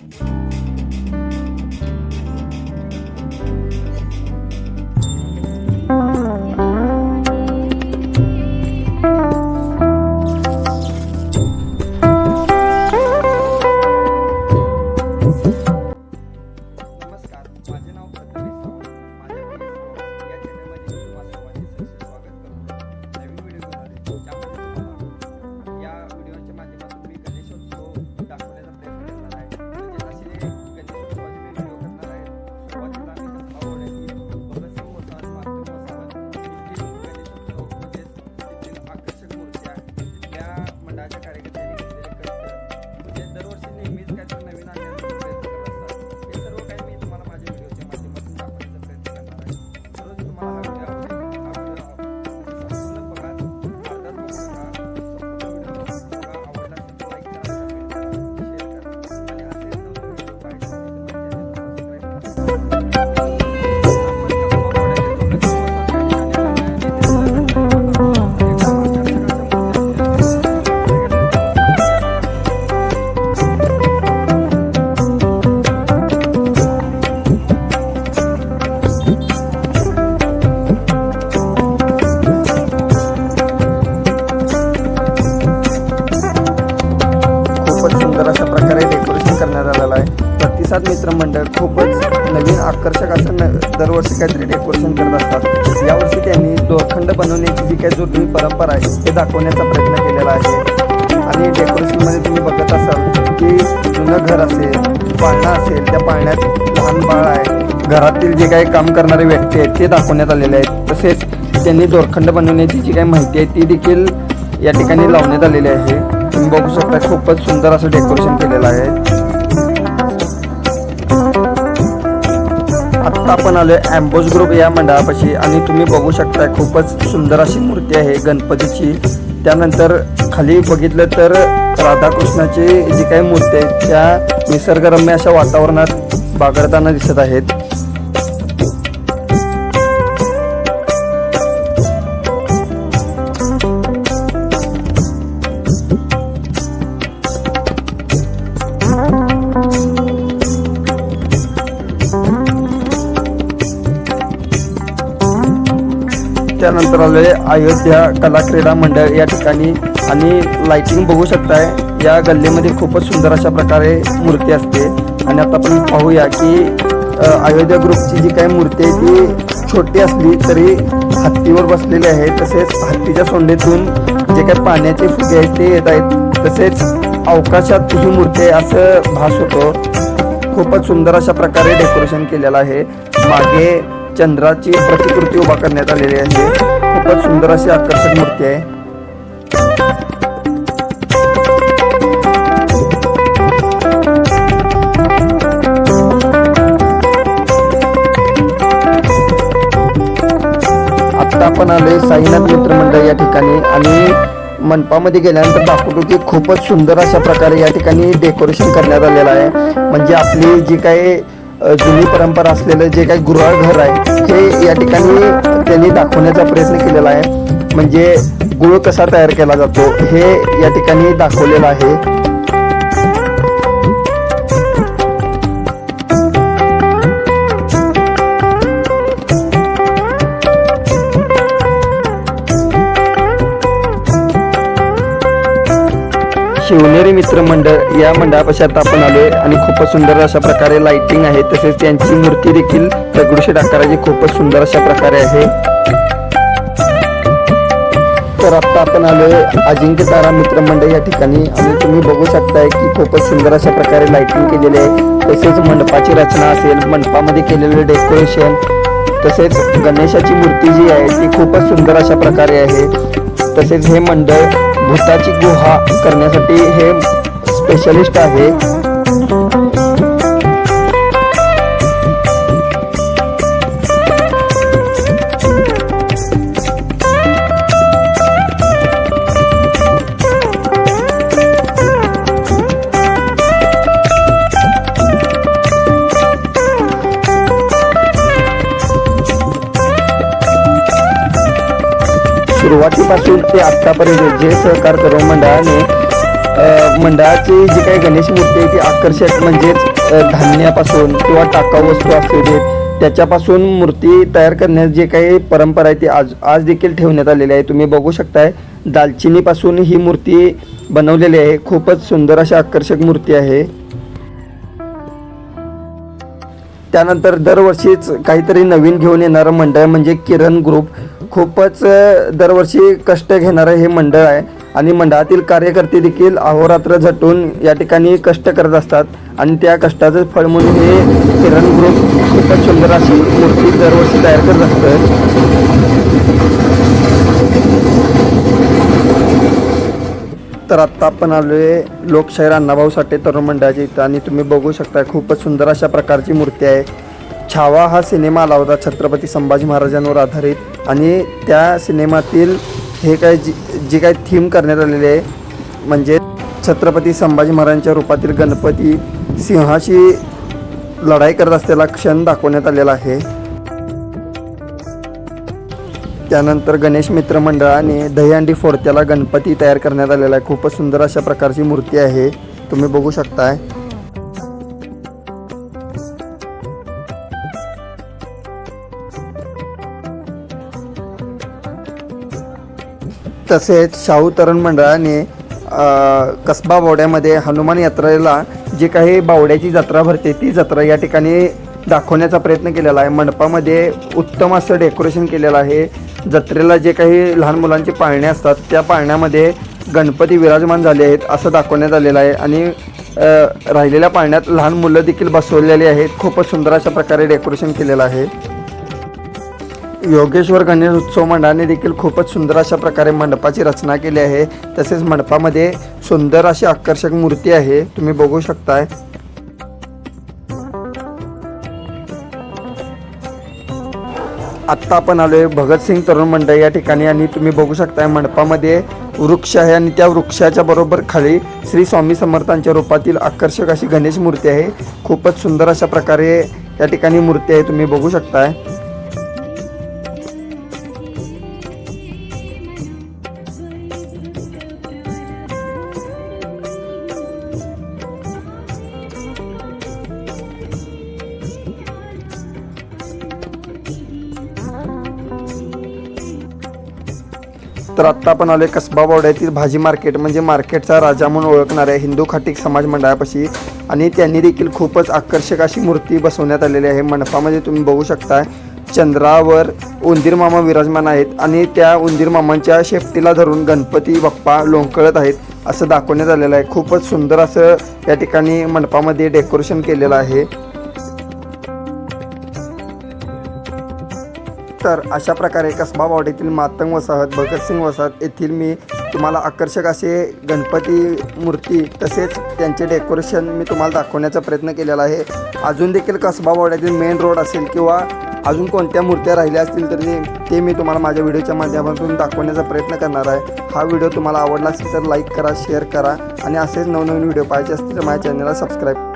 Música खूपच नवीन आकर्षक असं न दरवर्षी काहीतरी डेकोरेशन करत असतात. यावर्षी त्यांनी दोरखंड बनवण्याची जी काही जुनी परंपरा आहे ते दाखवण्याचा प्रयत्न केलेला आहे. आणि डेकोरेशनमध्ये तुम्ही बघत असाल की जुनं घर असेल पाळणा असेल त्या पाळण्यात लहान बाळ आहे. घरातील जे काही काम करणारे व्यक्ती आहेत ते दाखवण्यात आलेले आहेत. तसेच त्यांनी दोरखंड बनवण्याची जी काही माहिती आहे ती देखील या ठिकाणी लावण्यात आलेली आहे. तुम्ही बघू शकता खूपच सुंदर असं डेकोरेशन केलेलं आहे. आत्ता आपण आलोय अँबोज ग्रुप या मंडळापाशी आणि तुम्ही बघू शकता खूपच सुंदर अशी मूर्ती आहे गणपतीची. त्यानंतर खाली बघितलं तर राधाकृष्णाची जी काही मूर्ती आहे त्या निसर्गरम्य अशा वातावरणात बागडताना दिसत आहेत. त्यानंतर आले अयोध्या कला क्रीडा मंडळ या ठिकाणी आणि लाइटिंग बघू शकताय. या गल्लीमध्ये खूपच सुंदर अशा प्रकारे मूर्ती असते. आणि आता आपण पाहूया की अयोध्या ग्रुपची जी काही मूर्ती आहे ती छोटी असली तरी हत्तीवर बसलेली आहे. तसेच हत्तीच्या सोंडेतून जे काही पाण्याचे फुगे आहेत ते येत आहेत. तसेच अवकाशात ही मूर्ती आहे असं भास होतो खूपच सुंदर अशा प्रकारे डेकोरेशन केलेलं आहे. मागे चंद्राची प्रतिकृती उभा करण्यात आलेली आहे. खूपच सुंदर अशी आकर्षक मूर्ती आहे. आता आपण आले साईनाथ मित्र मंडळ या ठिकाणी आणि मनपामध्ये गेल्यानंतर दाखवतो की खूपच सुंदर अशा प्रकारे या ठिकाणी डेकोरेशन करण्यात आलेलं आहे. म्हणजे आपली जी काही जुनी परंपरा असलेलं जे काही गृहघर आहे हे या ठिकाणी त्यांनी दाखवण्याचा प्रयत्न केलेला आहे. म्हणजे गुळ कसा तयार केला जातो हे या ठिकाणी दाखवलेलं आहे. शिवनेरी मित्र मंडळ या मंडळापाशात आता आपण आलोय आणि खूपच सुंदर अशा प्रकारे लाइटिंग आहे. तसेच त्यांची मूर्ती देखील दगडूशेठ आकाराची खूपच सुंदर अशा प्रकारे आहे. तर आता आपण आलोय अजिंक्य तारा मित्र मंडळ या ठिकाणी. आणि तुम्ही बघू शकताय की खूपच सुंदर अशा प्रकारे लाइटिंग केलेली आहे. तसेच मंडपाची रचना असेल मंडपामध्ये केलेले डेकोरेशन तसेच गणेशाची मूर्ती जी आहे ती खूपच सुंदर अशा प्रकारे आहे. तसेच हे मंडळ भूताची गुहा करण्यासाठी हे स्पेशलिस्ट आहे. सुरुवातीपासून ते आत्तापर्यंत जे सहकार करून मंडळाने मंडळाची जी काही गणेश मूर्ती आहे ती आकर्षक म्हणजेच धान्यापासून किंवा टाकाऊ वस्तू असू देत त्याच्यापासून मूर्ती तयार करण्यास जे काही परंपरा आहे ती आज आज देखील ठेवण्यात आलेली आहे. तुम्ही बघू शकताय दालचिनीपासून ही मूर्ती बनवलेली आहे. खूपच सुंदर अशी आकर्षक मूर्ती आहे. त्यानंतर दरवर्षीच काहीतरी नवीन घेऊन येणारं मंडळ म्हणजे किरण ग्रुप. खूपच दरवर्षी कष्ट घेणारं हे मंडळ आहे. आणि मंडळातील कार्यकर्ते देखील अहोरात्र झटून या ठिकाणी कष्ट करत असतात. आणि त्या कष्टाचं फळ म्हणून हे किरण ग्रुप खूपच सुंदर अशी मूर्ती दरवर्षी तयार करत असतं. तर आत्ता आपण आलो आहे लोकशाहीर अण्णाभाऊ साठे तरुण मंडळाच्या इथं. आणि तुम्ही बघू शकता खूपच सुंदर अशा प्रकारची मूर्ती आहे. छावा हा सिनेमा आला होता छत्रपती संभाजी महाराजांवर आधारित. आणि त्या सिनेमातील हे काय जी जी काय थीम करण्यात आलेली आहे म्हणजे छत्रपती संभाजी महाराजांच्या रूपातील गणपती सिंहाशी लढाई करत असलेला क्षण दाखवण्यात आलेला आहे. त्यानंतर गणेश मित्र मंडळाने दहीहंडी फोडत्याला गणपती तयार करण्यात आलेला आहे. खूपच सुंदर अशा प्रकारची मूर्ती आहे. तुम्ही बघू शकताय. तसेच शाहू तरुण मंडळाने कसबा बावड्यामध्ये हनुमान यात्रेला जे काही बावड्याची जत्रा भरते ती जत्रा या ठिकाणी दाखवण्याचा प्रयत्न केलेला आहे. मंडपामध्ये उत्तम असं डेकोरेशन केलेलं आहे. जत्रेला जे काही लहान मुलांची पाळणे असतात त्या पाळण्यामध्ये गणपती विराजमान झाले आहेत असं दाखवण्यात आलेलं आहे. आणि राहिलेल्या पाळण्यात लहान मुलं देखील बसवलेली आहेत. खूपच सुंदर अशा प्रकारे डेकोरेशन केलेलं आहे. योगेश्वर गणेश उत्सव मंडळाने देखील खूपच सुंदर अशा प्रकारे मंडपाची रचना केली आहे. तसेच मंडपामध्ये सुंदर अशी आकर्षक मूर्ती आहे. तुम्ही बघू शकताय. आत्ता आपण आलोय भगतसिंग तरुण मंडळ या ठिकाणी आणि तुम्ही बघू शकताय मंडपामध्ये वृक्ष आहे आणि त्या वृक्षाच्या बरोबर खाली श्री स्वामी समर्थांच्या रूपातील आकर्षक अशी गणेश मूर्ती आहे. खूपच सुंदर अशा प्रकारे या ठिकाणी मूर्ती आहे. तुम्ही बघू शकताय. तर आत्ता आपण आलो कसबा बावड्यातील भाजी मार्केट म्हणजे मार्केटचा राजा म्हणून ओळखणाऱ्या हिंदू खाटीक समाज मंडळापाशी. आणि त्यांनी देखील खूपच आकर्षक अशी मूर्ती बसवण्यात आलेली आहे. मंडपामध्ये तुम्ही बघू शकता चंद्रावर उंदीर मामा विराजमान आहेत. आणि त्या उंदीर मामांच्या शेपटीला धरून गणपती बाप्पा लोंकळत आहेत असं दाखवण्यात आलेलं आहे. खूपच सुंदर असं या ठिकाणी मंडपामध्ये डेकोरेशन केलेलं आहे. तर अशा प्रकारे कसबा वाडीतील मातंग वसाहत भगतसिंग वसाहत येथील मी तुम्हाला आकर्षक असे गणपती मूर्ती तसेच त्यांचे डेकोरेशन मी तुम्हाला दाखवण्याचा प्रयत्न केलेला आहे. अजून देखील कसबा वाड्यातील मेन रोड असेल किंवा अजून कोणत्या मूर्त्या राहिल्या असतील तर ते- ते मी तुम्हाला माझ्या व्हिडिओच्या माध्यमातून दाखवण्याचा प्रयत्न करणार आहे. हा व्हिडिओ तुम्हाला आवडला असेल तर लाईक करा शेअर करा आणि असेच नवनवीन व्हिडिओ पाहायचे असतील तर माझ्या चॅनलला सबस्क्राईब